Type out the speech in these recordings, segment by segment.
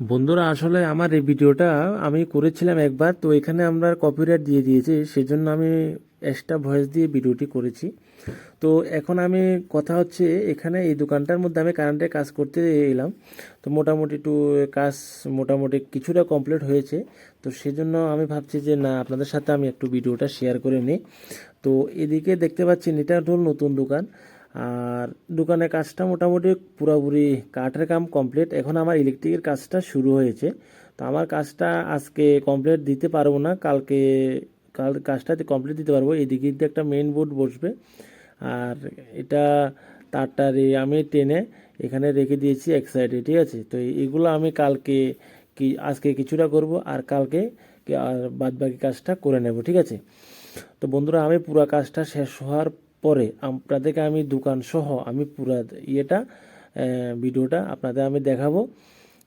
বন্ধুরা, আসলে আমার এই ভিডিওটা আমি করেছিলাম একবার, তো এখানে আমরা কপিরাইট দিয়ে দিয়েছি, সেজন্য আমি এক্সট্রা ভয়েস দিয়ে ভিডিওটি করেছি। তো এখন আমি কথা হচ্ছে, এখানে এই দোকানটার মধ্যে আমি কারেন্টের কাজ করতে এলাম। তো মোটামুটি একটু কাজ মোটামুটি কিছুটা কমপ্লিট হয়েছে, তো সেজন্য আমি ভাবছি যে না, আপনাদের সাথে আমি একটু ভিডিওটা শেয়ার করে নিই। তো এদিকে দেখতে পাচ্ছেন, এটা হলো নতুন দোকান। আর দোকানের কাজটা মোটামুটি পুরোপুরি কাঠের কাম কমপ্লিট এখন আমার ইলেকট্রিকের কাজটা শুরু হয়েছে। তো আমার কাজটা আজকে কমপ্লিট দিতে পারব না। কালকে, কাল কাজটা কমপ্লিট দিতে পারব এদিকে দিয়ে একটা মেইন বোর্ড বসবে। আর এটা তারটা রে- আমি টেনে এখানে রেখে দিয়েছি এক সাইডে ঠিক আছে? তো এগুলো আমি কালকে কি, আজকে কিছুটা করব আর কালকে আর বাদ বাকি কাজটা করে নেব, ঠিক আছে? তো বন্ধুরা, আমি পুরো কাজটা শেষ হওয়ার পরে আপনাদেরকে আমি দোকান সহ আমি পুরা ইয়েটা ভিডিওটা আপনাদের আমি দেখাবো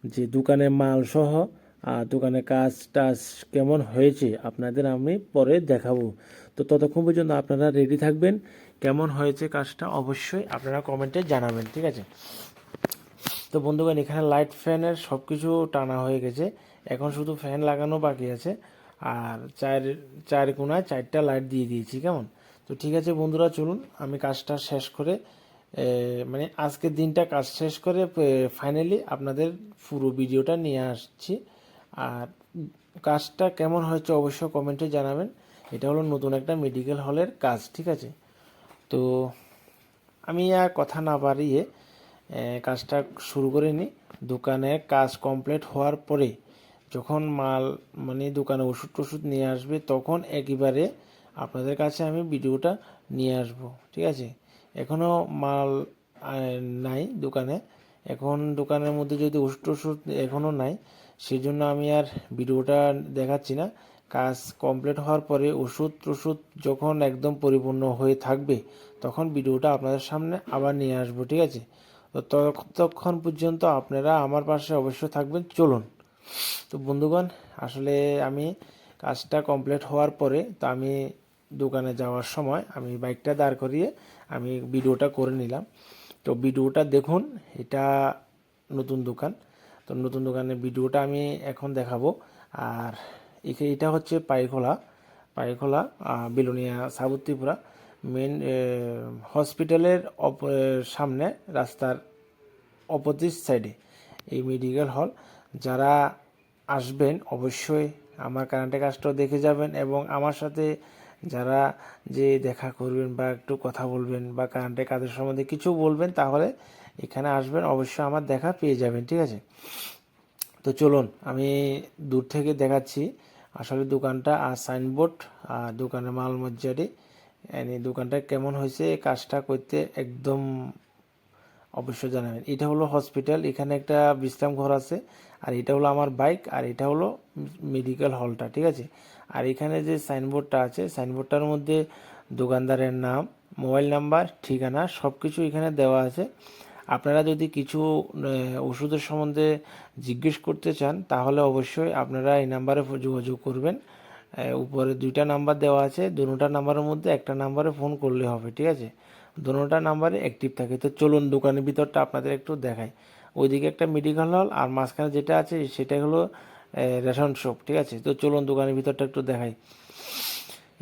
যে দোকানে মাল সহ আর দোকানে কাজ টাজ কেমন হয়েছে আপনাদের আমি পরে দেখাবো। তো ততক্ষণ পর্যন্ত আপনারা রেডি থাকবেন, কেমন হয়েছে কাজটা অবশ্যই আপনারা কমেন্টে জানাবেন, ঠিক আছে? তো বন্ধুগণ, এখানে লাইট ফ্যানের সব কিছু টানা হয়ে গেছে, এখন শুধু ফ্যান লাগানো বাকি আছে, আর চার চার কোনায় চারটা লাইট দিয়ে দিয়েছি, কেমন? তো ঠিক আছে বন্ধুরা, চলুন আমি কাজটা শেষ করে মানে আজকের দিনটা কাজ শেষ করে ফাইনালি আপনাদের পুরো ভিডিওটা নিয়ে আসছি। আর কাজটা কেমন হয়েছে অবশ্যই কমেন্টে জানাবেন। এটা হলো নতুন একটা মেডিকেল হলের কাজ, ঠিক আছে? তো আমি আর কথা না বাড়িয়ে কাজটা শুরু করে নিই। দোকানে কাজ কমপ্লিট হওয়ার পরে যখন মাল মানে দোকানে ওষুধ টষুধ নিয়ে আসবে, তখন একেবারে আপনাদের কাছে আমি ভিডিওটা নিয়ে আসব, ঠিক আছে? এখনও মাল নাই দোকানে। এখন দোকানের মধ্যে যদি ওষুধ টষুধ এখনও নাই সেই জন্য আমি আর ভিডিওটা দেখাচ্ছি না। কাজ কমপ্লিট হওয়ার পরে ওষুধ টষুধ যখন একদম পরিপূর্ণ হয়ে থাকবে, তখন ভিডিওটা আপনাদের সামনে আবার নিয়ে আসব, ঠিক আছে? তো ততক্ষণ পর্যন্ত আপনারা আমার পাশে অবশ্যই থাকবেন, চলুন। তো বন্ধুগণ, আসলে আমি কাজটা কমপ্লিট হওয়ার পরে তো আমি দোকানে যাওয়ার সময় আমি বাইকটা দাঁড় করিয়ে আমি ভিডিওটা করে নিলাম। তো ভিডিওটা দেখুন, এটা নতুন দোকান। তো নতুন দোকানের ভিডিওটা আমি এখন দেখাবো। আর এটা হচ্ছে পাইখোলা। পাইখোলা বিলোনিয়া সাবুত মেন হসপিটালের অপ- সামনে, রাস্তার অপোজিট সাইডে এই মেডিকেল হল। যারা আসবেন, অবশ্যই আমার কারেন্টের কাজটাও দেখে যাবেন এবং আমার সাথে যারা যে দেখা করবেন বা একটু কথা বলবেন বা কারেন্টের কাজের সম্বন্ধে কিছু বলবেন, তাহলে এখানে আসবেন, অবশ্যই আমার দেখা পেয়ে যাবেন, ঠিক আছে? তো চলুন, আমি দূর থেকে দেখাচ্ছি। আসলে দোকানটা আর সাইনবোর্ড আর দোকানের মাল মজ্জারি দোকানটা কেমন হয়েছে কাজটা করতে একদম অবশ্যই জানাবেন। এটা হলো হসপিটাল এখানে একটা বিশ্রাম ঘর আছে, আর এটা হলো আমার বাইক আর এটা হলো মেডিকেল হলটা ঠিক আছে? আর এখানে যে সাইনবোর্ডটা আছে সাইনবোর্ডটার মধ্যে দোকানদারের নাম মোবাইল নাম্বার ঠিকানা সব কিছু এখানে দেওয়া আছে। আপনারা যদি কিছু ওষুধের সম্বন্ধে জিজ্ঞেস করতে চান, তাহলে অবশ্যই আপনারা এই নাম্বারে যোগাযোগ করবেন। উপরে দুইটা নাম্বার দেওয়া আছে, দুটা নাম্বারের মধ্যে একটা নাম্বারে ফোন করলে হবে, ঠিক আছে? দুটা নাম্বারে অ্যাক্টিভ থাকে। তো চলুন দোকানের ভিতরটা আপনাদের একটু দেখাই। ওইদিকে একটা মেডিকেল হল আর মাঝখানে যেটা আছে সেটা হলো রেশন শপ ঠিক আছে? তো চলুন দোকানের ভিতরটা একটু দেখাই।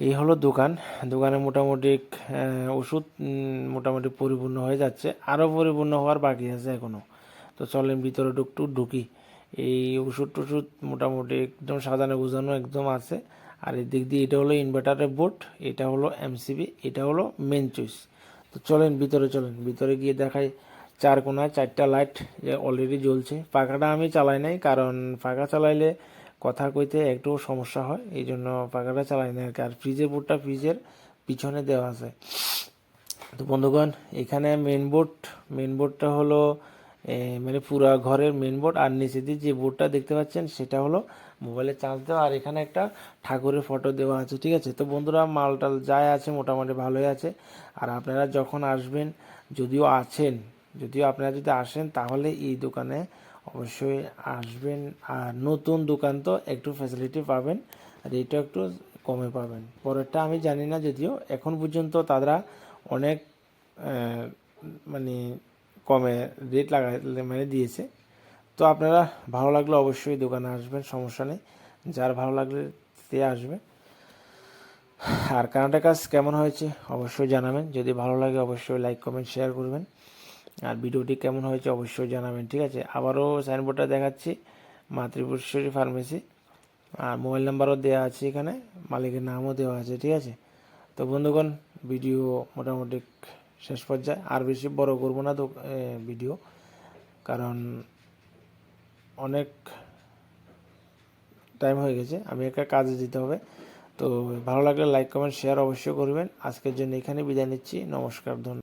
এই হলো দোকান। দোকানে মোটামুটি ওষুধ মোটামুটি পরিপূর্ণ হয়ে যাচ্ছে। আরও পরিপূর্ণ হওয়ার বাকি আছে এখনও তো চলেন ভিতরে একটু ঢুকি। এই ওষুধ টষুধ মোটামুটি একদম সাজানো গোছানো একদম আছে। আর এদিক দিয়ে এটা হলো ইনভার্টারের বোর্ড এটা হলো এমসিবি এটা হলো মেন চয়েস তো চলেন ভিতরে চলেন। ভিতরে গিয়ে দেখাই। চার কোনায় চারটা লাইট অলরেডি জ্বলছে। পাখাটা আমি চালাই নাই, কারণ পাখা চালাইলে কথা কইতে একটু সমস্যা হয় এই জন্য পাখাটা চালাই না আর ফ্রিজের বোর্ডটা ফ্রিজের পিছনে দেওয়া আছে। তো বন্ধুগণ, এখানে মেন বোর্ড মেন বোর্ডটা হলো মানে পুরা ঘরের মেন বোর্ড আর নিচে দিয়ে যে বোর্ডটা দেখতে পাচ্ছেন, সেটা হলো মোবাইলে চার্জ দেওয়া। আর এখানে একটা ঠাকুরের ফটো দেওয়া আছে, ঠিক আছে? তো বন্ধুরা, মালটাল যাই আছে, মোটামুটি ভালোই আছে। আর আপনারা যখন আসবেন, যদিও আছেন যদিও আপনারা যদি আসেন, তাহলে এই দোকানে অবশ্যই আসবেন। আর নতুন দোকান তো একটু ফ্যাসিলিটি পাবেন এটা একটু কমে পাবেন। পরেরটা আমি জানি না যদিও, এখন পর্যন্ত তারা অনেক মানে কমে রেট লাগা মানে দিয়েছে। তো আপনারা ভালো লাগলে অবশ্যই দোকানে আসবেন, সমস্যা নেই। যার ভালো লাগলে সে আসবে। আর কানাডা কাজ কেমন হয়েছে অবশ্যই জানাবেন। যদি ভালো লাগে অবশ্যই লাইক কমেন্ট শেয়ার করবেন। ভিডিওটি কেমন হয়েছে অবশ্যই জানাবেন, ঠিক আছে? আবারও সাইনবোর্ডটা দেখাচ্ছি মাতৃপুরেশ্বরী ফার্মেসি আর মোবাইল নাম্বারও দেওয়া আছে এখানে, মালিকের নামও দেওয়া আছে, ঠিক আছে? তো বন্ধুগণ, ভিডিও মোটামুটি শেষ পর্যায়ে। আর বেশি বড় করব না তো ভিডিও। কারণ অনেক টাইম হয়ে গেছে, আমি একটা কাজে যেতে হবে। তো ভালো লাগলে লাইক কমেন্ট শেয়ার অবশ্যই করবেন। আজকের জন্য এখানে বিদায় নিচ্ছি। নমস্কার, ধন্যবাদ।